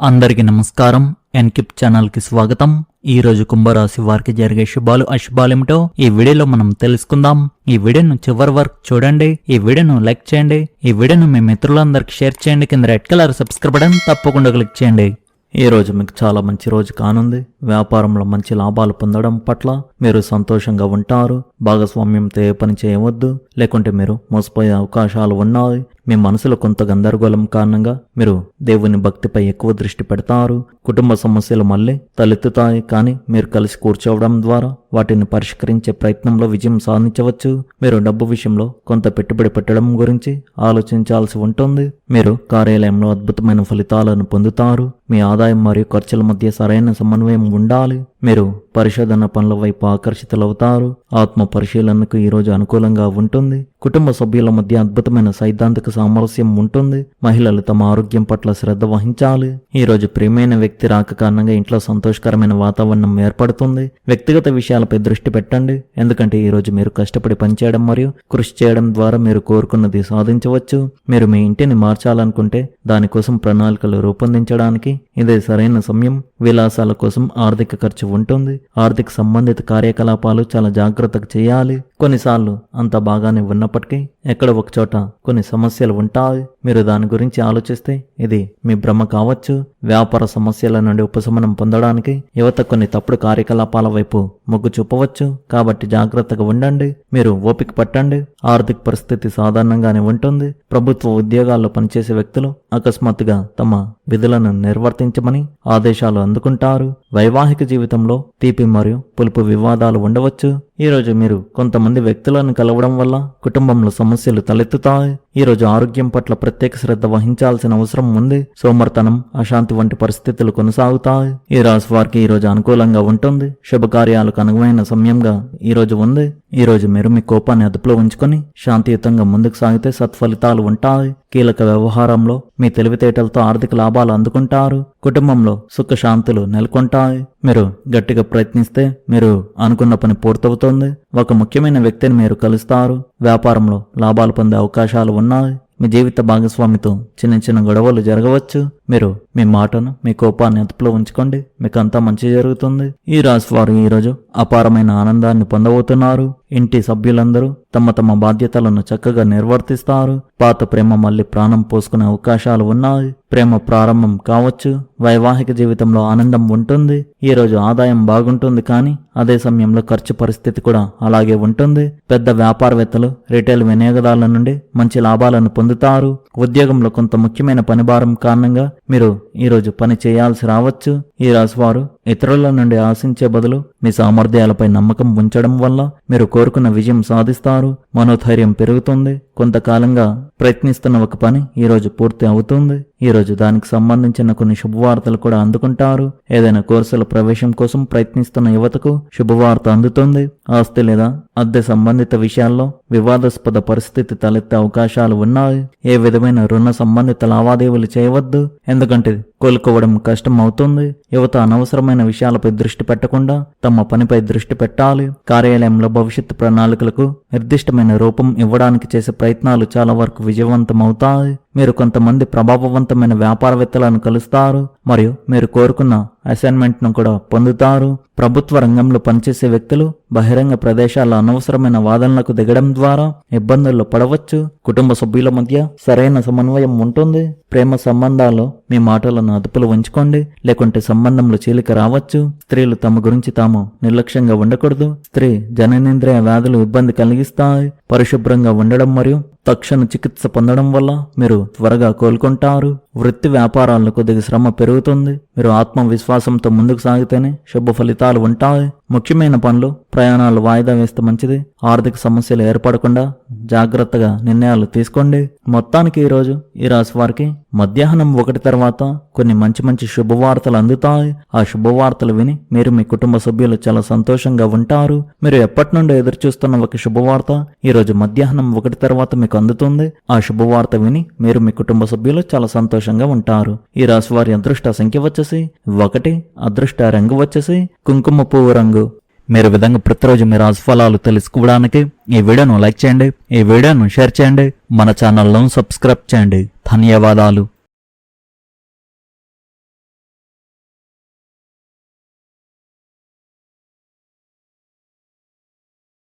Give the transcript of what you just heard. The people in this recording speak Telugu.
అందరికీ నమస్కారం. ఎన్కిప్ ఛానల్కి స్వాగతం. ఈ రోజు కుంభరాశి వారికి జరిగే శుభాలు అశుభాలేమిటో ఈ వీడియోలో మనం తెలుసుకుందాం. ఈ వీడియోను చివరి వరకు చూడండి. ఈ వీడియోను లైక్ చేయండి. ఈ వీడియోను మీ మిత్రులందరికీ షేర్ చేయండి. కింద రెడ్ కలర్ సబ్స్క్రైబ్ బటన్ తప్పకుండా క్లిక్ చేయండి. ఈ రోజు మీకు చాలా మంచి రోజు కానుంది. వ్యాపారంలో మంచి లాభాలు పొందడం పట్ల మీరు సంతోషంగా ఉంటారు. భాగస్వామ్యంతో ఏ పని చేయవద్దు. లేకుంటే మీరు మోసపోయే అవకాశాలు ఉన్నాయి. మీ మనసులో కొంత గందరగోళం కారణంగా మీరు దేవుని భక్తిపై ఎక్కువ దృష్టి పెడతారు. కుటుంబ సమస్యలు మళ్ళీ తలెత్తుతాయి. కానీ మీరు కలిసి కూర్చోవడం ద్వారా వాటిని పరిష్కరించే ప్రయత్నంలో విజయం సాధించవచ్చు. మీరు డబ్బు విషయంలో కొంత పెట్టుబడి పెట్టడం గురించి ఆలోచించాల్సి ఉంటుంది. మీరు కార్యాలయంలో అద్భుతమైన ఫలితాలను పొందుతారు. మీ ఆదాయం మరియు ఖర్చుల మధ్య సరైన సమన్వయం ఉండాలి. మీరు పరిశోధన పనుల వైపు ఆకర్షితులవుతారు. ఆత్మ పరిశీలనకు ఈరోజు అనుకూలంగా ఉంటుంది. కుటుంబ సభ్యుల మధ్య అద్భుతమైన సైద్ధాంతిక సామరస్యం ఉంటుంది. మహిళలు తమ ఆరోగ్యం పట్ల శ్రద్ధ వహించాలి. ఈ రోజు ప్రియమైన వ్యక్తి రాక కారణంగా ఇంట్లో సంతోషకరమైన వాతావరణం ఏర్పడుతుంది. వ్యక్తిగత విషయాలపై దృష్టి పెట్టండి. ఎందుకంటే ఈరోజు మీరు కష్టపడి పనిచేయడం మరియు కృషి చేయడం ద్వారా మీరు కోరుకున్నది సాధించవచ్చు. మీరు మీ ఇంటిని మార్చాలనుకుంటే దానికోసం ప్రణాళికలు రూపొందించడానికి ఇదే సరైన సమయం. విలాసాల కోసం ఆర్థిక ఖర్చు ఉంటుంది. ఆర్థిక సంబంధిత కార్యకలాపాలు చాలా జాగ్రత్తగా చేయాలి. కొన్నిసార్లు అంత బాగానే ఉన్నప్పటికీ ఎక్కడ ఒకచోట కొన్ని సమస్యలు ఉంటాయి. మీరు దాని గురించి ఆలోచిస్తే ఇది మీ భ్రమ కావచ్చు. వ్యాపార సమస్యల నుండి ఉపశమనం పొందడానికి యువత కొన్ని తప్పుడు కార్యకలాపాల వైపు మొగ్గు చూపవచ్చు. కాబట్టి జాగ్రత్తగా ఉండండి. మీరు ఓపిక పట్టండి. ఆర్థిక పరిస్థితి సాధారణంగానే ఉంటుంది. ప్రభుత్వ ఉద్యోగాల్లో పనిచేసే వ్యక్తులు అకస్మాత్తుగా తమ విధులను నిర్వర్తించమని ఆదేశాలు అందుకుంటారు. వైవాహిక జీవితంలో తీపి మరియు పులుపు వివాదాలు ఉండవచ్చు. ఈ రోజు మీరు కొంతమంది వ్యక్తులను కలవడం వల్ల కుటుంబంలో సమస్యలు తలెత్తుతాయి. ఈరోజు ఆరోగ్యం పట్ల ప్రత్యేక శ్రద్ధ వహించాల్సిన అవసరం ఉంది. సోమర్తనం అశాంతి వంటి పరిస్థితులు కొనసాగుతాయి. ఈ రాశి వారికి ఈ రోజు అనుకూలంగా ఉంటుంది. శుభకార్యాలకు అనుగుణమైన సమయంగా ఈరోజు ఉంది. ఈరోజు మీరు మీ కోపాన్ని అదుపులో ఉంచుకొని శాంతియుతంగా ముందుకు సాగితే సత్ఫలితాలు ఉంటాయి. కీలక వ్యవహారంలో మీ తెలివితేటలతో ఆర్థిక లాభాలు అందుకుంటారు. కుటుంబంలో సుఖశాంతులు నెలకొంటాయి. మీరు గట్టిగా ప్రయత్నిస్తే మీరు అనుకున్న పని పూర్తవుతుంది. ఒక ముఖ్యమైన వ్యక్తిని మీరు కలుస్తారు. వ్యాపారంలో లాభాలు పొందే అవకాశాలు ఉన్నాయి. మీ జీవిత భాగస్వామితో చిన్న చిన్న గొడవలు జరగవచ్చు. మీరు మీ మాటను మీ కోపాన్ని అదుపులో ఉంచుకోండి. మీకు అంతా మంచి జరుగుతుంది. ఈ రాశి వారు ఈరోజు అపారమైన ఆనందాన్ని పొందబోతున్నారు. ఇంటి సభ్యులందరూ తమ తమ బాధ్యతలను చక్కగా నిర్వర్తిస్తారు. పాత ప్రేమ మళ్ళీ ప్రాణం పోసుకునే అవకాశాలు ఉన్నాయి. ప్రేమ ప్రారంభం కావచ్చు. వైవాహిక జీవితంలో ఆనందం ఉంటుంది. ఈ రోజు ఆదాయం బాగుంటుంది కానీ అదే సమయంలో ఖర్చు పరిస్థితి కూడా అలాగే ఉంటుంది. పెద్ద వ్యాపారవేత్తలు రిటైల్ వినియోగదారుల నుండి మంచి లాభాలను పొందుతారు. ఉద్యోగంలో కొంత ముఖ్యమైన పనిభారం కారణంగా మీరు ఈరోజు పని చేయాల్సి రావచ్చు. ఈ రాశివారు ఇతరుల నుండి ఆశించే బదులు మీ సామర్థ్యాలపై నమ్మకం ఉంచడం వల్ల మీరు కోరుకున్న విజయం సాధిస్తారు. మనోధైర్యం పెరుగుతుంది. కొంతకాలంగా ప్రయత్నిస్తున్న ఒక పని ఈరోజు పూర్తి అవుతుంది. ఈరోజు దానికి సంబంధించిన కొన్ని శుభవార్తలు కూడా అందుకుంటారు. ఏదైనా కోర్సుల ప్రవేశం కోసం ప్రయత్నిస్తున్న యువతకు శుభవార్త అందుతుంది. ఆస్తి లేదా అద్దె సంబంధిత విషయాల్లో వివాదాస్పద పరిస్థితి తలెత్తే అవకాశాలు ఉన్నాయి. ఏ విధమైన రుణ సంబంధిత లావాదేవీలు చేయవద్దు. ఎందుకంటే కోలుకోవడం కష్టం అవుతుంది యువత అనవసరమైన విషయాలపై దృష్టి పెట్టకుండా తమ పనిపై దృష్టి పెట్టాలి. కార్యాలయంలో భవిష్యత్తు ప్రణాళికలకు నిర్దిష్టమైన రూపం ఇవ్వడానికి చేసే ప్రయత్నాలు చాలా వరకు విజయవంతమవుతాయి. మీరు కొంతమంది ప్రభావవంతమైన వ్యాపారవేత్తలను కలుస్తారు మరియు మీరు కోరుకున్న అసైన్మెంట్ను కూడా పొందుతారు. ప్రభుత్వ రంగంలో పనిచేసే వ్యక్తులు బహిరంగ ప్రదేశాల్లో అనవసరమైన వాదనలకు దిగడం ద్వారా ఇబ్బందుల్లో పడవచ్చు. కుటుంబ సభ్యుల మధ్య సరైన సమన్వయం ఉంటుంది. ప్రేమ సంబంధాల్లో మీ మాటలను అదుపులో ఉంచుకోండి. లేకుంటే సంబంధంలో చీలిక రావచ్చు. స్త్రీలు తమ గురించి తాము నిర్లక్ష్యంగా ఉండకూడదు. స్త్రీ జననేంద్రియ వ్యాధులు ఇబ్బంది కలిగిస్తాయి. పరిశుభ్రంగా ఉండడం మరియు తక్షణ చికిత్స పొందడం వల్ల మీరు త్వరగా కోలుకుంటారు. వృత్తి వ్యాపారాల్లో కొద్దిగా శ్రమ పెరుగుతుంది. మీరు ఆత్మవిశ్వాసంతో ముందుకు సాగితేనే శుభ ఫలితాలు ఉంటాయి. ముఖ్యమైన పనులు ప్రయాణాలు వాయిదా వేస్తే మంచిది. ఆర్థిక సమస్యలు ఏర్పడకుండా జాగ్రత్తగా నిర్ణయాలు తీసుకోండి. మొత్తానికి ఈరోజు ఈ రాశి వారికి మధ్యాహ్నం ఒకటి తర్వాత కొన్ని మంచి మంచి శుభవార్తలు అందుతాయి. ఆ శుభవార్తలు విని మీరు మీ కుటుంబ సభ్యులు చాలా సంతోషంగా ఉంటారు. మీరు ఎప్పటి నుండి ఎదురు చూస్తున్న ఒక శుభవార్త ఈరోజు మధ్యాహ్నం ఒకటి తర్వాత మీకు అందుతుంది. ఆ శుభవార్త విని మీరు మీ కుటుంబ సభ్యులు చాలా సంతోషంగా ఉంటారు. ఈ రాశి వారి అదృష్ట సంఖ్య వచ్చేసి ఒకటి అదృష్ట రంగు వచ్చేసి కుంకుమ పువ్వు రంగు. మీరు విధంగా ప్రతిరోజు మీ రాశిఫలాలు తెలుసుకోవడానికి ఈ వీడియోను లైక్ చేయండి. ఈ వీడియోను షేర్ చేయండి. మన ఛానల్ను సబ్స్క్రైబ్ చేయండి. ధన్యవాదాలు.